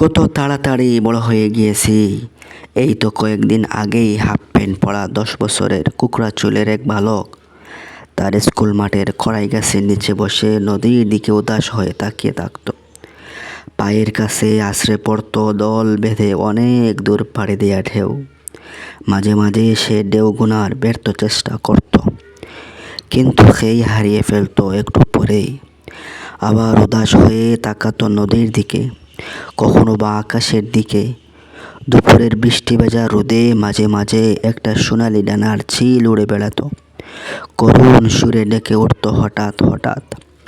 কত তাড়াতাড়ি বড় হয়ে গিয়েছি। এই তো কয়েকদিন আগেই হাফ প্যান্ট পরা দশ বছরের কুকড়া চুলের এক বালক। তার স্কুল মাঠের কড়াই গাছের নিচে বসে নদীর দিকে উদাস হয়ে তাকিয়ে থাকত। পায়ের কাছে আশ্রে পড়তো দল বেঁধে অনেক দূর পাড়ি দেয়া ঢেউ। মাঝে মাঝে সে ঢেউ গুনার ব্যর্থ চেষ্টা করত। কিন্তু সেই হারিয়ে ফেলতো একটু পরেই। আবার উদাস হয়ে তাকাতো নদীর দিকে। কখনো বা আকাশের দিকে। দুপুরের বৃষ্টি ভেজা রোদে মাঝে মাঝে একটা সোনালি ডানার চিল উড়ে বেড়াতো। করুণ সুরে ডেকে উঠত হঠাৎ হঠাৎ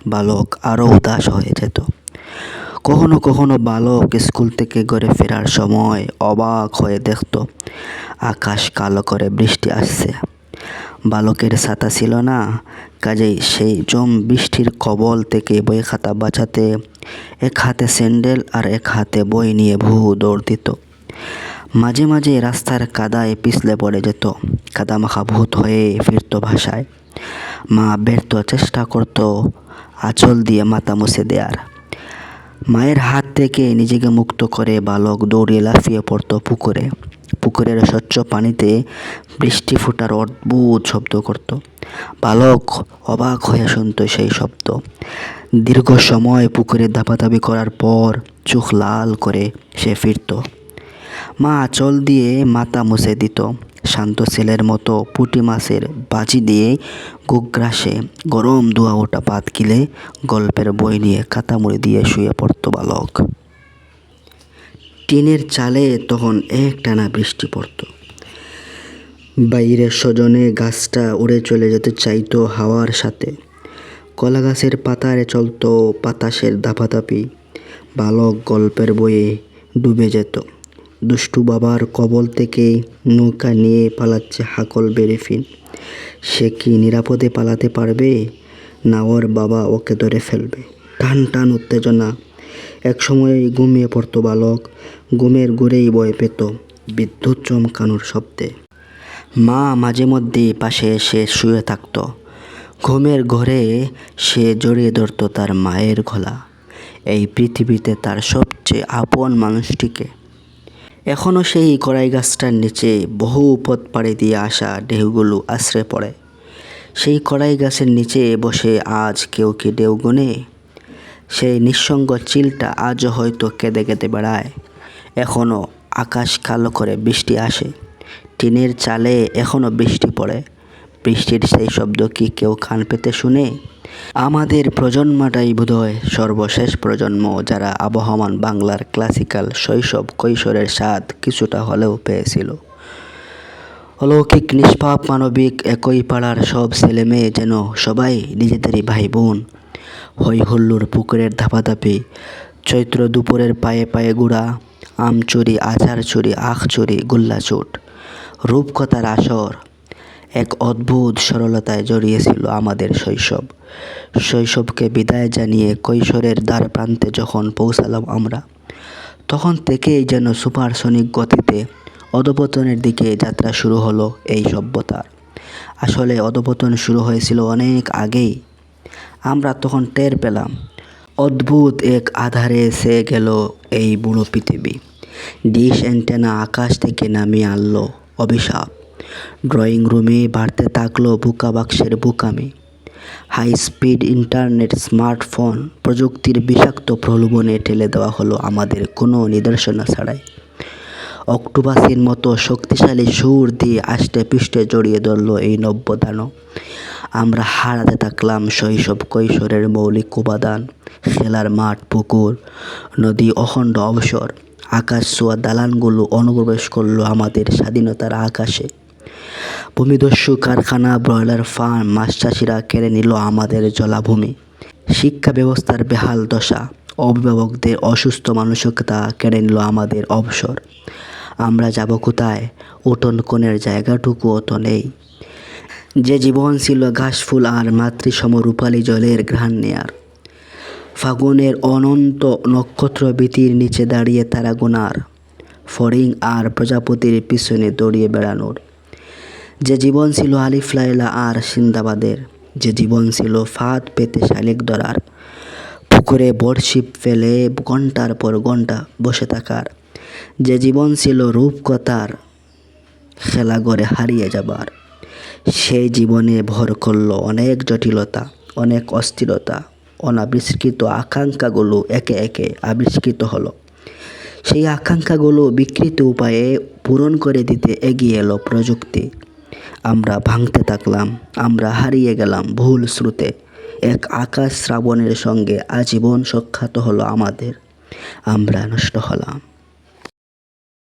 বালক আরও উদাস হয়ে যেত। কখনো কখনো বালক স্কুল থেকে ঘরে ফেরার সময় অবাক হয়ে দেখত, আকাশ কালো করে বৃষ্টি আসছে। বালকের ছাতা ছিল না, কাজেই সেই জম বৃষ্টির কবল থেকে বই খাতা বাঁচাতে এক হাতে স্যান্ডেল আর এক হাতে বই নিয়ে ভূ দৌড় দিত। মাঝে মাঝে রাস্তার কাদায় পিছলে পড়ে যেত। কাদামাখা ভূত হয়ে ফিরত ভাষায়। মা ব্যর্থ চেষ্টা করত আঁচল দিয়ে মাথা মুছে দেয়ার। মায়ের হাত থেকে নিজেকে মুক্ত করে বালক দৌড়িয়ে লাফিয়ে পড়তো পুকুরে। পুকুরের স্বচ্ছ পানিতে বৃষ্টি ফোটার অদ্ভুত শব্দ করত। বালক অবাক হয়ে শুনত সেই শব্দ। দীর্ঘ সময় পুকুরে দাপাদাপি করার পর চোখ লাল করে সে ফিরত। মা আঁচল দিয়ে মাথা মুছে দিত। শান্ত ছেলের মতো পুঁটি মাছের বাজি দিয়ে গোগ্রাসে গরম ধোয়া ওটা পাত কিলে গল্পের বই নিয়ে কাতামুড়ি দিয়ে শুয়ে পড়তো বালক। টিনের চালে তখন এক টানা বৃষ্টি পড়তো। বাইরের সজনে গাছটা উড়ে চলে যেতে চাইতো হাওয়ার সাথে। কলা গাছের পাতারে চলতো বাতাসের দাপাদাপি বালক গল্পের বইয়ে ডুবে যেত। দুষ্টু বাবার কবল থেকে নৌকা নিয়ে পালাচ্ছে হাকল বেরিফিন। সে কি নিরাপদে পালাতে পারবে? না ওর বাবা ওকে ধরে ফেলবে। টান টান উত্তেজনা। একসময় ঘুমিয়ে পড়তো বালক। ঘুমের ঘুরেই ভয় পেত বিদ্যুৎ চমকানোর শব্দে। মা মাঝে মধ্যে পাশে এসে শুয়ে থাকত। ঘুমের ঘরে সে জড়িয়ে ধরত তার মায়ের গলা। এই পৃথিবীতে তার সবচেয়ে আপন মানুষটিকে। এখনও সেই কড়াই গাছটার নিচে বহু পথ পাড়ি দিয়ে আসা ঢেউগুলো আশ্রে পড়ে। সেই কড়াই গাছের নিচে বসে আজ কেউ কি ঢেউ গুনে? সেই নিঃসঙ্গ চিলটা আজও হয়তো কেঁদে কেঁদে বেড়ায়। এখনও আকাশ কালো করে বৃষ্টি আসে। টিনের চালে এখনও বৃষ্টি পড়ে। বৃষ্টির সেই শব্দ কি কেউ কান পেতে শুনে? আমাদের প্রজন্মটাই বোধহয় সর্বশেষ প্রজন্ম যারা আবহমান বাংলার ক্লাসিক্যাল শৈশব কৈশোরের স্বাদ কিছুটা হলেও পেয়েছিল। অলৌকিক, নিষ্পাপ, মানবিক, একই পাড়ার সব ছেলে মেয়ে যেন সবাই নিজেদেরই ভাই বোন। হই হুল্লোর পুকুরের ধাপাধাপি, চৈত্র দুপুরের পায়ে পায়ে গুড়া আম চুরি আচার চুরি আখ চুরি গোল্লা চুট রূপকথার আসর। এক অদ্ভুত সরলতায় জড়িয়েছিল আমাদের শৈশব। শৈশবকে বিদায় জানিয়ে কৈশোরের দ্বার প্রান্তে যখন পৌঁছালাম আমরা, তখন থেকেই যেন সুপারসনিক গতিতে অধপতনের দিকে যাত্রা শুরু হলো এই সভ্যতার। আসলে অধপতন শুরু হয়েছিল অনেক আগেই। আমরা তখন টের পেলাম। অদ্ভুত এক আধারে এসে গেল এই বুড়ো পৃথিবী। ডিশ অ্যান্টেনা আকাশ থেকে নামিয়ে আনলো অভিশাপ। ড্রয়িং রুমে বাড়তে থাকল বুকা বাক্সের বুকামি। হাই স্পিড ইন্টারনেট, স্মার্টফোন প্রযুক্তির বিষাক্ত প্রলোভনে ঠেলে দেওয়া হলো আমাদের কোনো নিদর্শনা ছাড়াই। অক্টোবাসের মতো শক্তিশালী সুর দিয়ে আষ্টে পৃষ্ঠে জড়িয়ে ধরলো এই নব্য নব্যদানব। আমরা হারাতে থাকলাম শৈশব কৈশোরের মৌলিক উপাদান খেলার মাঠ, পুকুর, নদী, অখণ্ড অবসর। আকাশ, ছোঁয়া, দালানগুলো অনুপ্রবেশ করল আমাদের স্বাধীনতার আকাশে। ভূমিদস্যু, কারখানা, ব্রয়লার ফার্ম, মাছ চাষিরা কেড়ে নিল আমাদের জলাভূমি। শিক্ষা ব্যবস্থার বেহাল দশা, অভিভাবকদের অসুস্থ মানসিকতা কেড়ে নিল আমাদের অবসর। আমরা যাব কোথায়? উঠোন কোণের জায়গাটুকুও তো নেই। যে জীবন ছিল ঘাস ফুল আর মাতৃসম রূপালী জলের ঘ্রাণ নেয়ার। ফাগুনের অনন্ত নক্ষত্র ভীতির নিচে দাঁড়িয়ে তারা গোনার। ফড়িং আর প্রজাপতির পিছনে দৌড়িয়ে বেড়ানোর। যে জীবন ছিল আলিফ লাইলা আর সিন্দাবাদের। যে জীবন ছিল ফাঁদ পেতে শালিক ধরার পুকুরে করে বড়শিপ ফেলে ঘণ্টার পর ঘণ্টা বসে থাকার। যে জীবন ছিল রূপকথার, খেলা করে হারিয়ে যাবার। সেই জীবনে ভর করল অনেক জটিলতা, অনেক অস্থিরতা, অনাবিষ্কৃত আকাঙ্ক্ষাগুলো একে একে আবিষ্কৃত হলো। সেই আকাঙ্ক্ষাগুলো বিকৃত উপায়ে পূরণ করে দিতে এগিয়ে এলো প্রযুক্তি। আমরা ভাঙতে থাকলাম, আমরা হারিয়ে গেলাম ভুল স্রোতে। এক আকাশ শ্রাবণের সঙ্গে আজীবন সখ্যাত হলো আমাদের। আমরা নষ্ট হলাম।